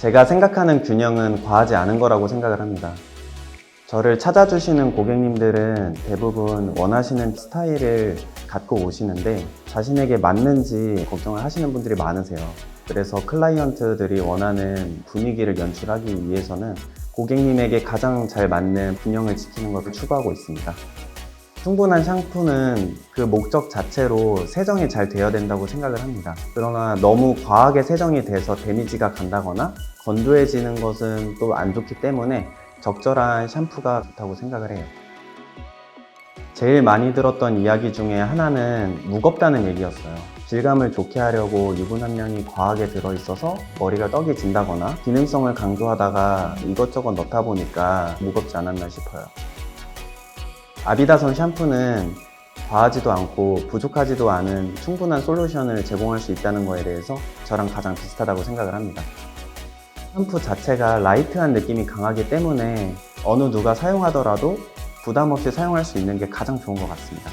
제가 생각하는 균형은 과하지 않은 거라고 생각을 합니다. 저를 찾아주시는 고객님들은 대부분 원하시는 스타일을 갖고 오시는데 자신에게 맞는지 걱정을 하시는 분들이 많으세요. 그래서 클라이언트들이 원하는 분위기를 연출하기 위해서는 고객님에게 가장 잘 맞는 균형을 지키는 것을 추구하고 있습니다. 충분한 샴푸는 그 목적 자체로 세정이 잘 되어야 된다고 생각을 합니다. 그러나 너무 과하게 세정이 돼서 데미지가 간다거나 건조해지는 것은 또 안 좋기 때문에 적절한 샴푸가 좋다고 생각을 해요. 제일 많이 들었던 이야기 중에 하나는 무겁다는 얘기였어요. 질감을 좋게 하려고 유분 함량이 과하게 들어있어서 머리가 떡이 진다거나 기능성을 강조하다가 이것저것 넣다 보니까 무겁지 않았나 싶어요. 아비다선 샴푸는 과하지도 않고 부족하지도 않은 충분한 솔루션을 제공할 수 있다는 거에 대해서 저랑 가장 비슷하다고 생각을 합니다. 샴푸 자체가 라이트한 느낌이 강하기 때문에 어느 누가 사용하더라도 부담 없이 사용할 수 있는 게 가장 좋은 것 같습니다.